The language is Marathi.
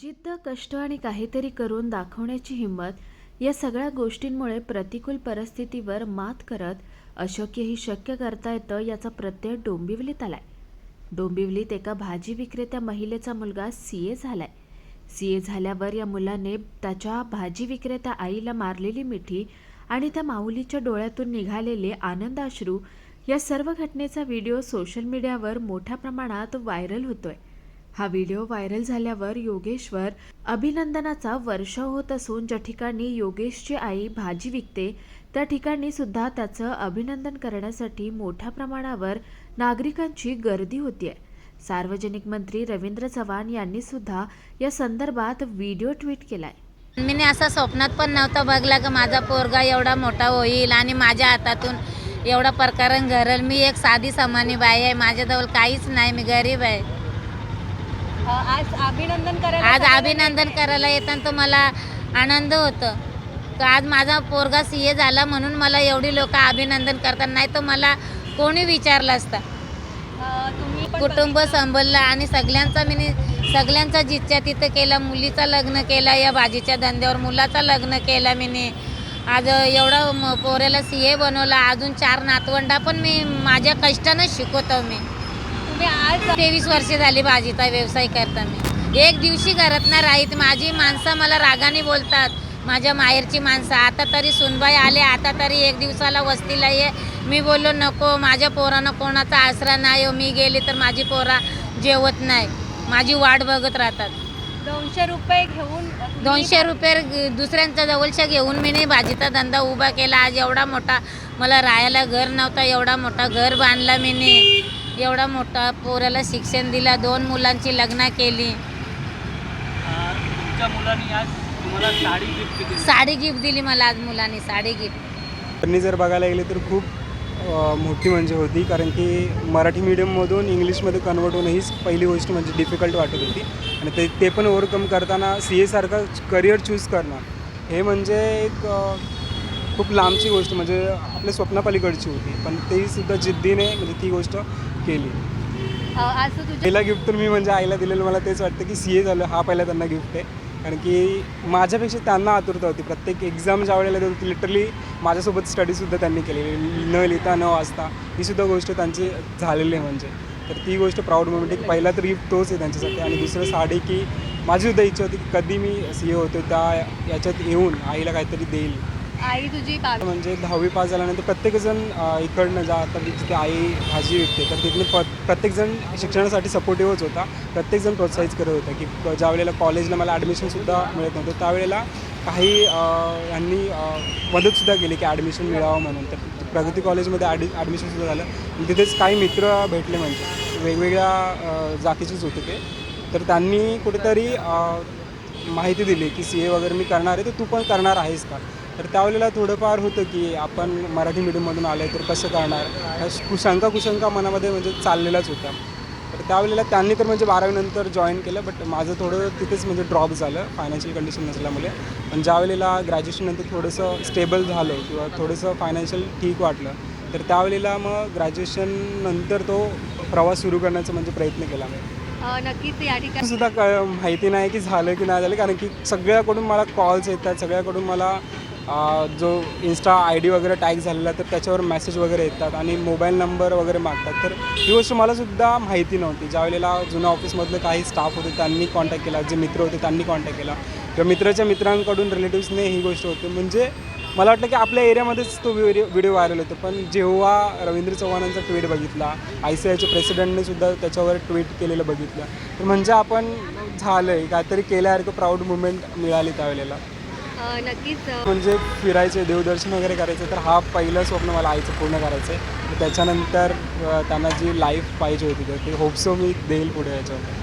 जिद्द कष्ट आणि काहीतरी करून दाखवण्याची हिंमत या सगळ्या गोष्टींमुळे प्रतिकूल परिस्थितीवर मात करत अशक्यही शक्य करता येतं याचा प्रत्यय डोंबिवलीत आलाय. डोंबिवलीत एका भाजी विक्रेत्या महिलेचा मुलगा सी ए झालाय. सी ए झाल्यावर या मुलाने त्याच्या भाजी विक्रेत्या आईला मारलेली मिठी आणि त्या माऊलीच्या डोळ्यातून निघालेले आनंदाश्रू या सर्व घटनेचा व्हिडिओ सोशल मीडियावर मोठ्या प्रमाणात व्हायरल होतोय. हा व्हिडिओ व्हायरल झाल्यावर योगेश्वर अभिनंदनाचा वर्षाव होत असून ज्या ठिकाणी योगेशची आई भाजी विकते त्या ठिकाणी सुद्धा त्याचं अभिनंदन करण्यासाठी मोठ्या प्रमाणावर नागरिकांची गर्दी होती आहे सार्वजनिक मंत्री रवींद्र चव्हाण यांनी सुद्धा या संदर्भात व्हिडिओ ट्विट केलाय. मी असं स्वप्नात पण नव्हतं बघला की माझा पोरगा एवढा मोठा होईल आणि माझ्या हातातून एवढा प्रकरण घरल. मी एक साधी समानी बाई आहे. माझ्याजवळ काहीच नाही. मी गरीब आहे. आज अभिनंदन करायला आज अभिनंदन. करायला येताना तर मला आनंद होतं. का आज माझा पोरगा सी ए झाला म्हणून मला एवढी लोक अभिनंदन करतात. नाही तर मला कोणी विचारलं असतं. तुम्ही कुटुंब. सांभाळलं आणि सगळ्यांचा मी सगळ्यांचा जिच्छा तिथं केला मुलीचा लग्न केला या भाजीच्या धंद्यावर मुलाचा लग्न केला मी आज एवढा म- पोऱ्याला सी ए बनवला. अजून चार नातवंडा पण मी माझ्या कष्टानं शिकवतो मी. आज तेवीस वर्ष झाली भाजीचा व्यवसाय करता मी एक दिवशी घरात नाही राहीत माझी माणसं मला रागाने बोलतात. माझ्या माहेरची माणसं आता तरी सुनबाई आले आता तरी एक दिवसाला वस्तीला ये. मी बोललो नको माझ्या पोरानं कोणाचा आसरा नाही हो मी गेली तर माझी पोरा जेवत नाही. माझी वाट बघत राहतात. दोनशे रुपये घेऊन दोनशे रुपये दुसऱ्यांच्या जवळच्या घेऊन मी नाही भाजीचा धंदा उभा केला. आज एवढा मोठा मला राहायला घर नव्हता एवढा मोठा घर बांधला मी एवढा मोठा पोराला शिक्षण दिला दोन मुलांची लग्न केली. आ, तुमच्या मुलांनी आज तुम्हाला साडी गिफ्ट केली साडी गिफ्ट दिली मला आज मुलांनी साडी गिफ्ट त्यांनी जर बघायला गेले तर खूप अ, मोठी म्हणजे होती. कारण की मराठी मीडियममधून इंग्लिशमध्ये कन्वर्ट होणं हीच पहिली गोष्ट म्हणजे डिफिकल्ट वाटत होती. आणि ते ते पण ओव्हरकम करताना सी एसारखं करिअर चूज करणं. हे म्हणजे एक अ, खूप लांबची गोष्ट म्हणजे आपल्या स्वप्नापलीकडची होती. पण तेही सुद्धा जिद्दीने म्हणजे ती गोष्ट केली. आज तुझ्या पहिला गिफ्ट तर मी म्हणजे आईला दिलेलं. मला तेच वाटतं की सी ए झालं. हा पहिला त्यांना गिफ्ट आहे. कारण की माझ्यापेक्षा त्यांना आतुरता होती. प्रत्येक एक्झाम ज्या वेळेला देत होती लिटरली माझ्यासोबत स्टडीसुद्धा त्यांनी केलेली. न लिहिता न वाचता ही सुद्धा गोष्ट त्यांची झालेली आहे म्हणजे. तर ती गोष्ट प्राऊड मोमेंट आहे. की पहिला तर गिफ्ट तोच आहे त्यांच्यासाठी. आणि दुसरं साडी की माझी सुद्धा इच्छा होती की कधी मी सी ए होतो त्या याच्यात येऊन आईला काहीतरी देईल. आई तुझी बाबी म्हणजे दहावी पास झाल्यानंतर प्रत्येकजण इकडनं जा आता जिथे आई भाजी विकते तर तिथनं प प्रत्येकजण शिक्षणासाठी सपोर्टिव्हच होता. प्रत्येकजण प्रोत्साहित करत होता की ज्यावेळेला ज्या वेळेला कॉलेजला मला ॲडमिशनसुद्धा मिळत नव्हतं त्यावेळेला काही यांनी मदतसुद्धा केली की ॲडमिशन मिळावं म्हणून. तर प्रगती कॉलेजमध्ये ॲडि ॲडमिशनसुद्धा झालं. आणि तिथेच काही मित्र भेटले म्हणजे वेगवेगळ्या जातीचेच होते ते. तर त्यांनी कुठेतरी माहिती दिली की सी ए वगैरे मी करणार आहे तर तू पण करणार आहेस का? तर त्यावेळेला थोडंफार होतं की आपण मराठी मीडियममधून आलो आहे तर कसं करणार? ह्या कुशंका कुशंका मनामध्ये म्हणजे चाललेलाच होता. तर त्यावेळेला त्यांनी तर म्हणजे बारावीनंतर जॉईन केलं बट माझं थोडं तिथेच म्हणजे ड्रॉप झालं फायनान्शियल कंडिशन नसल्यामुळे. पण ज्या वेळेला ग्रॅज्युएशननंतर थोडंसं स्टेबल झालं किंवा थोडंसं फायनान्शियल ठीक वाटलं तर त्यावेळेला मग ग्रॅज्युएशन नंतर तो प्रवास सुरू करण्याचा म्हणजे प्रयत्न केला मी. नक्कीच या ठिकाणी सुद्धा माहिती नाही की झालं की नाही झालं कारण की सगळ्याकडून मला कॉल्स येतात सगळ्याकडून मला जो इन्स्टा आय डी वगैरे टॅग झालेला तर त्याच्यावर मेसेज वगैरे येतात आणि मोबाईल नंबर वगैरे मागतात. तर ही गोष्ट मलासुद्धा माहिती नव्हती. ज्या वेळेला जुन्या ऑफिसमधले काही स्टाफ होते त्यांनी कॉन्टॅक्ट केला. जे मित्र होते त्यांनी कॉन्टॅक्ट केला. किंवा मित्राच्या मित्रांकडून रिलेटिव्सने ही गोष्ट होते. म्हणजे मला वाटलं की आपल्या एरियामध्येच तो व्हिडिओ व्हिडिओ व्हायरल होतो. पण जेव्हा रवींद्र चव्हाणांचा ट्विट बघितला आय सी आयच्या प्रेसिडेंटने सुद्धा त्याच्यावर ट्विट केलेलं बघितलं. तर म्हणजे आपण झालं आहे काहीतरी केल्यासारखं प्राऊड मुवमेंट मिळाली त्यावेळेला नक्कीच म्हणजे फिरायचे देवदर्शन वगैरे करायचं तर हा पहिलं स्वप्न मला आईचं पूर्ण करायचं आहे त्याच्यानंतर त्यांना जी लाईफ पाहिजे होती तर ते होपसो मी देईल पुढे याच्यावर.